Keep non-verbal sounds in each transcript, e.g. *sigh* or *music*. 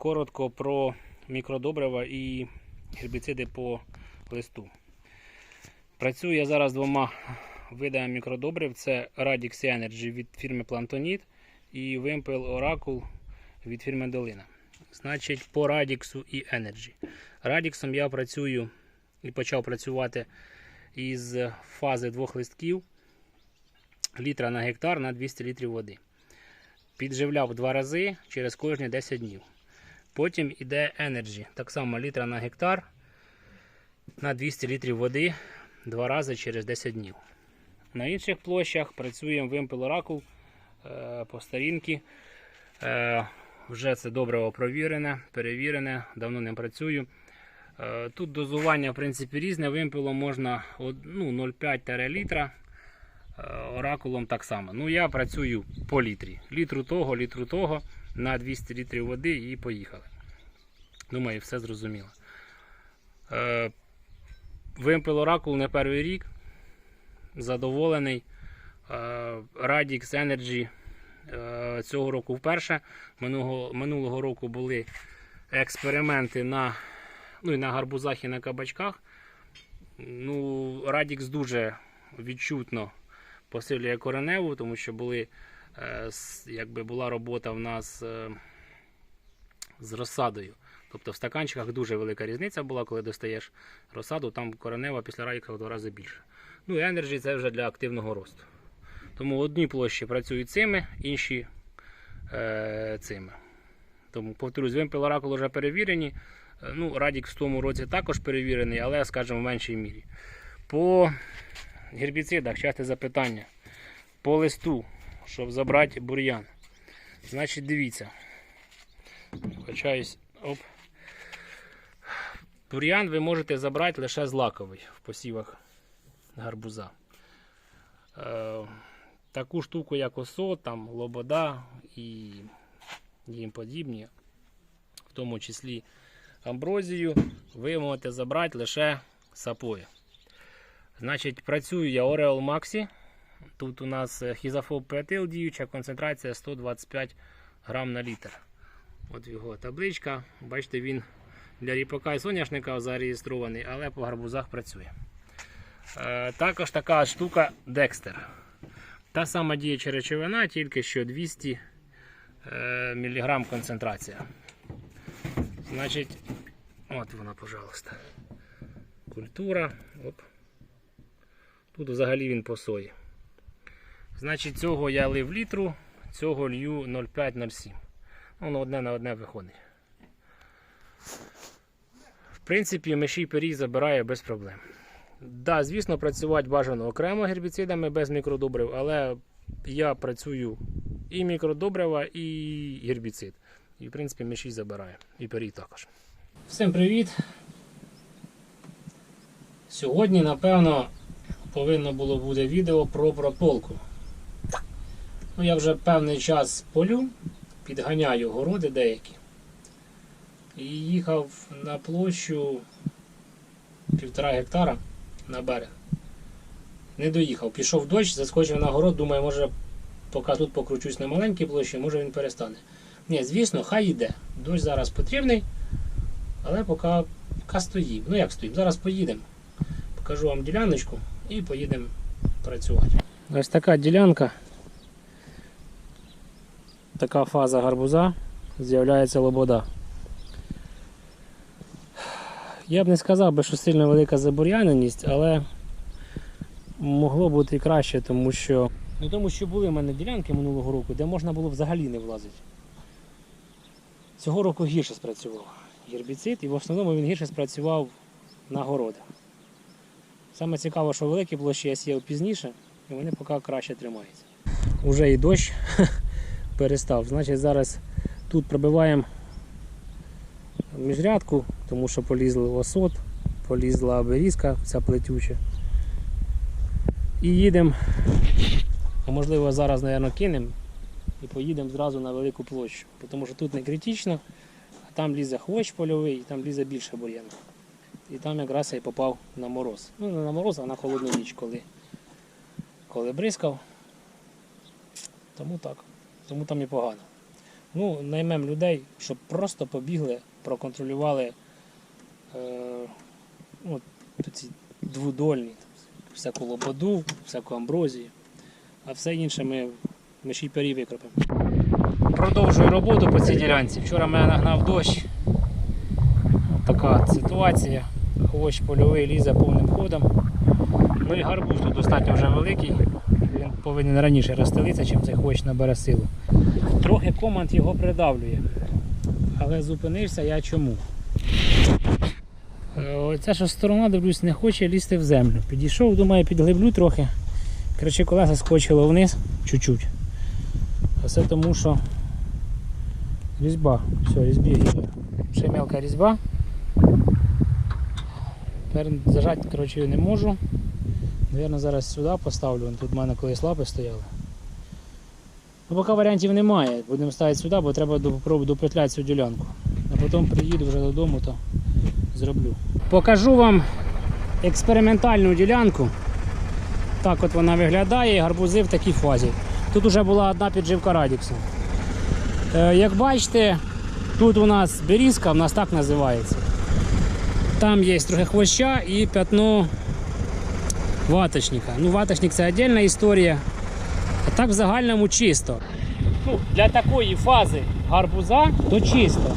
Коротко про мікродобрива і гербіциди по листу. Працюю я зараз двома видами мікродобрив. Це Radix Energy від фірми Plantonit і Wimpel Oracle від фірми Долина. Значить, по Radix і Energy. Radix я працюю і почав працювати із фази двох листків літра на гектар на 200 літрів води. Підживляв два рази через кожні 10 днів. Потім іде Energy, так само літра на гектар на 200 літрів води два рази через 10 днів. На інших площах працюємо Wimpel Oracle е, по старінки. Е, вже це добре провірене, перевірене, давно ним працюю. Е, Тут дозування в принципі різне. Вимпелом можна ну, 0,5 літра. Оракулом так само. Ну, я працюю по літрі. Літру того, літру того на 200 літрів води і поїхали. Думаю, все зрозуміло. Е, Вимпел Оракул не перший рік. Задоволений. Е, Radix Energy е, цього року вперше. Минулого, минулого року були експерименти на, ну, і на гарбузах і на кабачках. Ну, Radix дуже відчутно посилює кореневу, тому що були, е, якби була робота в нас е, з розсадою. Тобто в стаканчиках дуже велика різниця була, коли достаєш розсаду, там коренева після радіка в два рази більше. Ну і Energy це вже для активного росту. Тому одні площі працюють цими, інші е, цими. Тому, повторюсь, Вимпел Oracle вже перевірені. Е, Ну, Радік в тому році також перевірений, але, скажімо, в меншій мірі. По гербіцидах часте запитання. По листу, щоб забрати бур'ян. Значить, дивіться. Качаюсь. Оп. Бур'ян ви можете забрати лише злаковий в посівах гарбуза. Е, таку штуку, як осот, там, лобода і їм подібні, в тому числі амброзію, ви можете забрати лише сапою. Значить, працюю я Ореол Maxi. Тут у нас е, хізофоб петил діюча, концентрація 125 грам на літр. От його табличка. Бачите, він для ріпака і соняшника зареєстрований, але по гарбузах працює. Е, також така штука Dexter. Та сама діюча речовина, тільки що 200 е, мг концентрація. Значить, от вона, пожалуйста. Культура. Оп. Тут взагалі він по сої. Значить, цього я лив літру, цього лью 0,5-0,7. Воно одне на одне виходить. В принципі, мишій пиріг забирає без проблем. Да, звісно, працювати бажано окремо гербіцидами без мікродобрив, але я працюю і мікродобрива, і гербіцид. І, в принципі, мишій забирає. І пиріг також. Всім привіт! Сьогодні, напевно, повинно було бути відео про прополку. Ну, я вже певний час полю, підганяю городи деякі. І їхав на площу півтора гектара на берег. Не доїхав. Пішов дощ, заскочив на город, думаю, може, поки тут покручусь на маленькій площі, може він перестане. Ні, звісно, хай йде. Дощ зараз потрібний, але поки, поки стоїть. Ну як стоїть? Зараз поїдемо. Покажу вам діляночку і поїдемо працювати. Ось така ділянка. Така фаза гарбуза. З'являється лобода. Я б не сказав би, що сильно велика забур'яненість, але могло бути і краще, тому що. Ну тому що були в мене ділянки минулого року, де можна було взагалі не влазити. Цього року гірше спрацював гербіцид, і в основному він гірше спрацював на городах. Саме цікаво, що великі площі я сіяв пізніше, і вони поки краще тримаються. Уже і дощ *laughs* перестав. Значить, зараз тут пробиваємо міжрядку, тому що полізли осот, полізла берізка, ця плетюча. І їдемо, а можливо зараз, мабуть, кинемо і поїдемо зразу на велику площу, тому що тут не критично, а там лізе хвощ польовий, і там лізе більше бур'яна. І там якраз я й попав на мороз. Ну, не на мороз, а на холодну ніч, коли, коли бризкав. Тому так. Тому там і погано. Ну, наймемо людей, щоб просто побігли, проконтролювали е, от, ці двудольні, всяку лободу, всяку амброзію, а все інше ми, ми пері викропимо. Продовжую роботу по цій ділянці. Вчора мене нагнав дощ. Така ситуація. Хвощ польовий лізе повним ходом. Ну і гарбуз тут достатньо вже великий. Він повинен раніше розстелитися, чим цей хвощ набере силу. Трохи команд його придавлює. Але зупинився я чому? Е, Оця ж сторона, дивлюсь, не хоче лізти в землю. Підійшов, думаю, підглиблю трохи. Коротше, колеса скочило вниз чуть-чуть. А це тому, що різьба. Все, різьбі. Ще мелка різьба. Тепер зажати коротше, не можу. Навірно, зараз сюди поставлю. Тут в мене колись лапи стояли. Ну, поки варіантів немає. Будемо ставити сюди, бо треба допетляти цю ділянку. А потім приїду вже додому, то зроблю. Покажу вам експериментальну ділянку. Так от вона виглядає, гарбузи в такій фазі. Тут вже була одна підживка радіксу. Е, як бачите, тут у нас берізка, у нас так називається. Там є трохи хвоща і п'ятно ваточника. Ну, ваточник це віддільна історія. А так в загальному чисто. Ну, для такої фази гарбуза то чисто.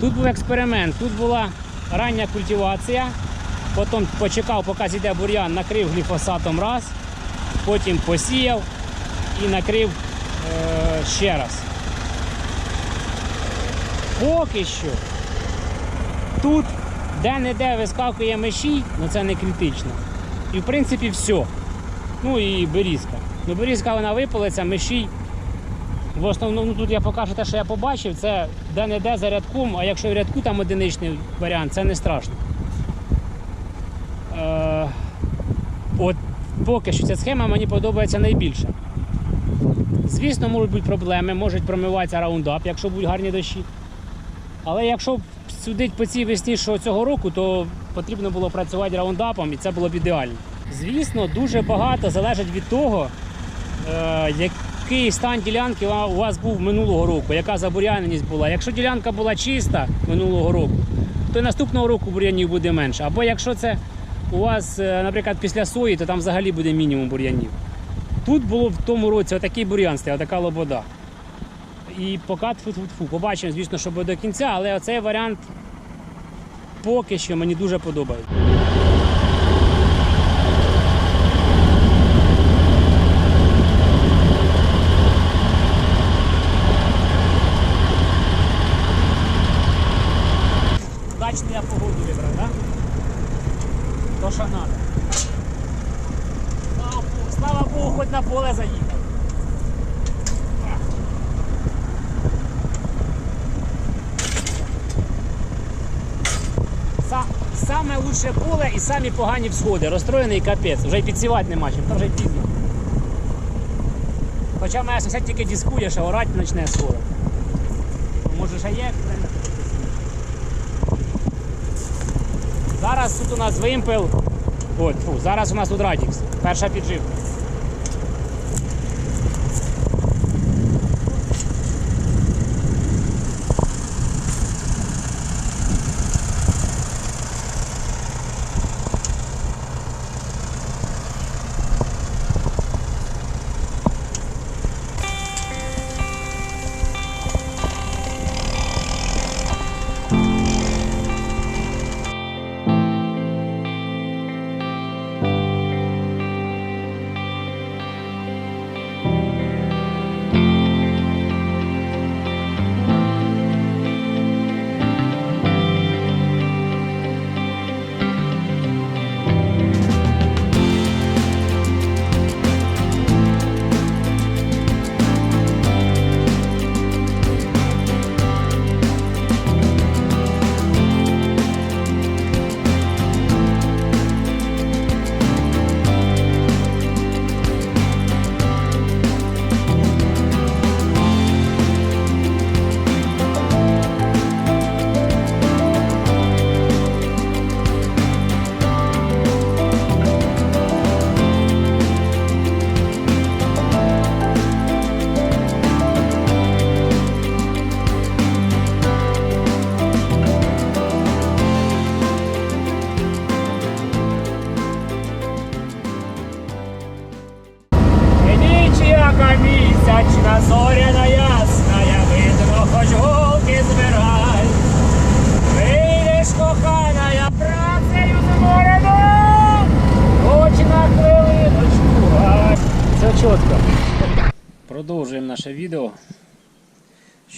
Тут був експеримент, тут була рання культивація, потім почекав, поки зійде бур'ян, накрив гліфосатом раз, потім посіяв і накрив е, ще раз. Поки що тут де-не-де вискакує меші, але це не критично. І в принципі все. Ну і берізка. Ну, берізка вона випалиться, мешій. В основному ну, тут я покажу те, що я побачив, це де-не-де за рядком, а якщо в рядку там одиничний варіант, це не страшно. Е, от поки що ця схема мені подобається найбільше. Звісно, можуть бути проблеми, можуть промиватися раундап, якщо будуть гарні дощі. Але якщо судити по цій весні, що цього року, то потрібно було працювати раундапом і це було б ідеально. Звісно, дуже багато залежить від того, е, який стан ділянки у вас був минулого року, яка забур'яненість була. Якщо ділянка була чиста минулого року, то наступного року бур'янів буде менше. Або якщо це у вас, е, наприклад, після сої, то там взагалі буде мінімум бур'янів. Тут було в тому році отакий бур'ян стояв, така лобода. І поки тфу-тфу-тфу. Побачимо, звісно, що буде до кінця, але оцей варіант поки що мені дуже подобається. Удачно я погоду вибрав, так? То, що треба. Слава Богу, слава Богу, хоч на поле заїхав. Са- Саме лучше поле самі погані всходи. Розстроєний капець. Вже й підсівати нема чим, там вже й пізно. Хоча моя сусід тільки дискує, що орати почне скоро. Може ще є? Зараз тут у нас вимпел. От, фу, зараз у нас тут радікс. Перша підживка.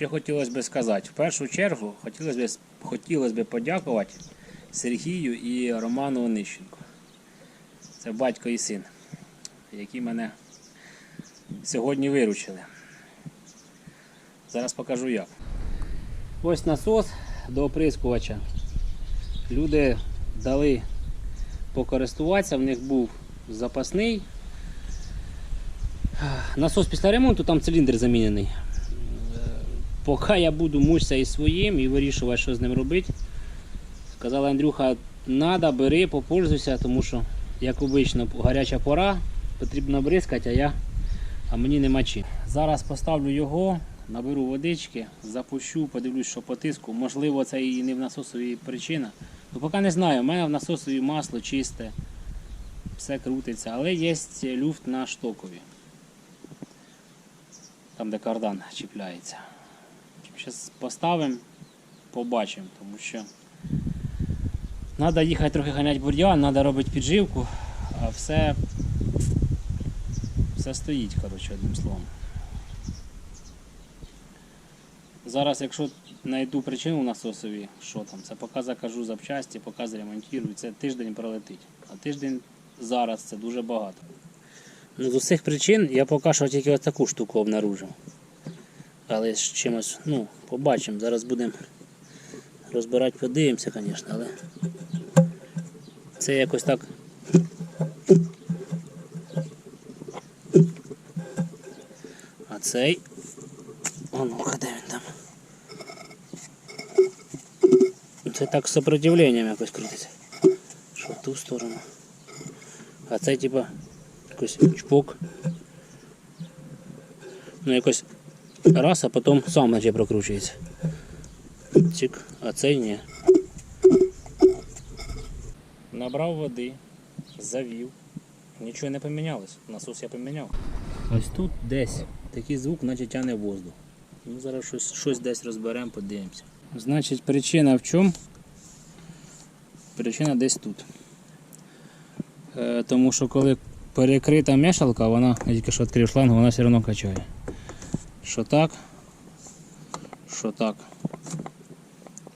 Що хотілося б сказати? В першу чергу хотілося б, хотілося б подякувати Сергію і Роману Онищенку. Це батько і син, які мене сьогодні виручили. Зараз покажу як. Ось насос до оприскувача. Люди дали покористуватися, в них був запасний. Насос після ремонту, там циліндр замінений. Поки я буду мучитися із своїм і вирішувати, що з ним робити. Сказала Андрюха, надо, бери, попользуйся, тому що, як обично, гаряча пора, потрібно бризкати, а я а мені нема чим. Зараз поставлю його, наберу водички, запущу, подивлюсь, що по тиску. Можливо, це і не в насосовій причина. Ну, поки не знаю, у мене в насосові масло чисте, все крутиться, але є люфт на штокові. Там, де кардан чіпляється. Зараз поставимо, побачимо, тому що треба їхати трохи ганяти бур'ян, треба робити підживку, а все, все стоїть, коротше, одним словом. Зараз, якщо знайду причину насосові, що там, це поки закажу запчасті, поки зремонтую, це тиждень пролетить. А тиждень зараз це дуже багато. Ну, з усіх причин я поки що тільки ось таку штуку обнаружив. Але з чимось, ну, побачимо. Зараз будемо розбирати, подивимося, звісно, але це якось так. А цей. О, ну-ка, де він там? Це так з сопротивленням якось крутиться. Що в ту сторону. А цей типа якось чпок. Ну якось раз, а потім сам наче прокручується. Чик, а цей ні. Набрав води, завів. Нічого не помінялось. Насос я поміняв. Ось тут десь такий звук, наче тяне воздух. Ну, зараз щось, щось десь розберемо, подивимося. Значить, причина в чому? Причина десь тут. Е, тому що коли перекрита мешалка, вона, я тільки що відкрив шланг, вона все одно качає. Що так, що так.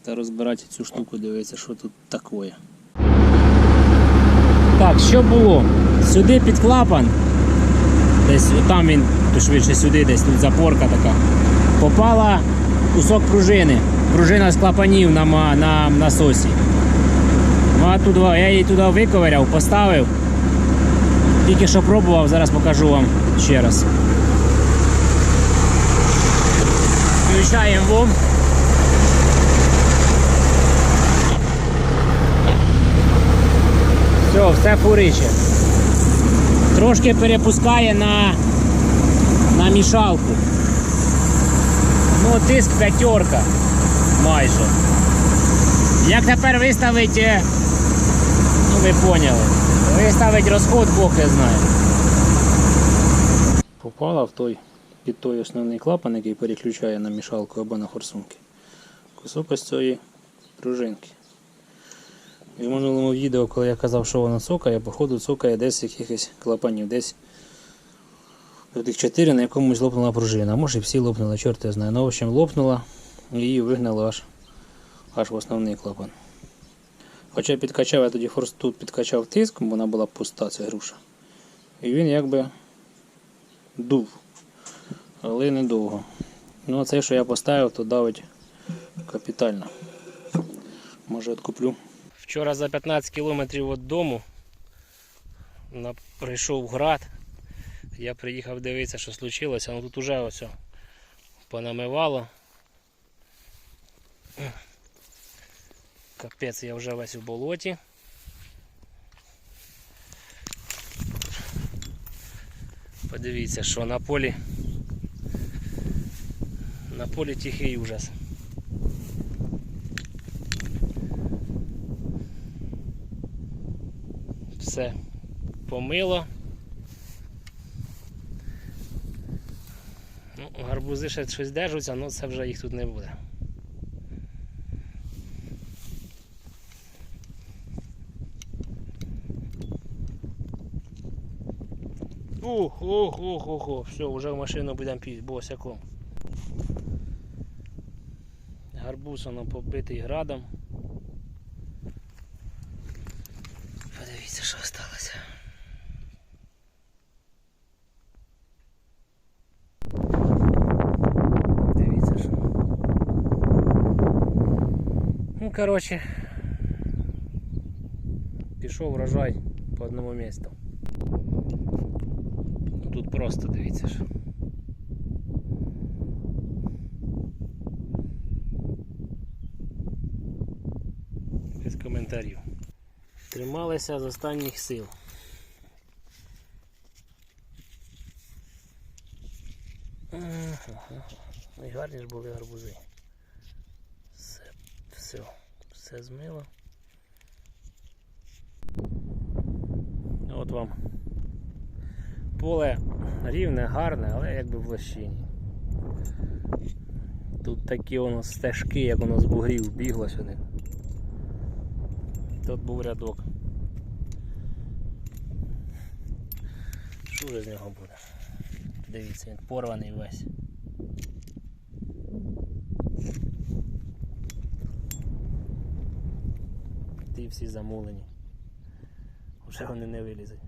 Та розбирати цю штуку, дивитися, що тут таке. Так, що було? Сюди під клапан. Десь там він, то швидше сюди, десь тут запорка така. Попала кусок пружини. Пружина з клапанів на, на насосі. Ну, а тут, я її туди виковиряв, поставив. Тільки що пробував, зараз покажу вам ще раз. Включаємо вом. Все, все фуриче. Трошки перепускає на, на мішалку. Ну, тиск п'ятерка майже. Як тепер виставити, ну ви поняли. Виставить розход, Бог не знає. Попала в той, під той основний клапан, який переключає на мішалку або на форсунки. Кусок ось цієї пружинки. В минулому відео, коли я казав, що вона цокає, походу цокає десь якихось клапанів, десь тих 4 на якомусь лопнула пружина. Може і всі лопнули, чорт я знаю. Ну, в общем, лопнула і її вигнало аж, аж в основний клапан. Хоча підкачав я тоді форс тут підкачав тиск, бо вона була пуста ця груша. І він якби дув. Але недовго. Ну а це, що я поставив, то давить капітально. Може відкуплю. Вчора за 15 кілометрів від дому прийшов град. Я приїхав дивитися, що случилося. Ну тут уже ось понамивало. Капець, я вже весь у болоті. Подивіться, що на полі. На полі тихий ужас. Все помило. Ну, гарбузи ще щось держаться, але це вже їх тут не буде. Ух, ох, ох, ох, ох. Все, вже в машину будемо пі босяком. Гарбуз побитий градом. Подивіться, що сталося. Дивіться, що. Ну, коротше, пішов врожай по одному місту. Ну, Тут просто дивіться що. Коментарів. Трималися з останніх сил. Ага. Ну і гарні ж були гарбузи. Все, все, все змило. От вам. Поле рівне, гарне, але якби в лощині. Тут такі воно стежки, як воно з бугрів бігло сюди. Тут був рядок. Що вже з нього буде? Дивіться, він порваний весь. Ті всі замулені. Вже вони не вилізуть.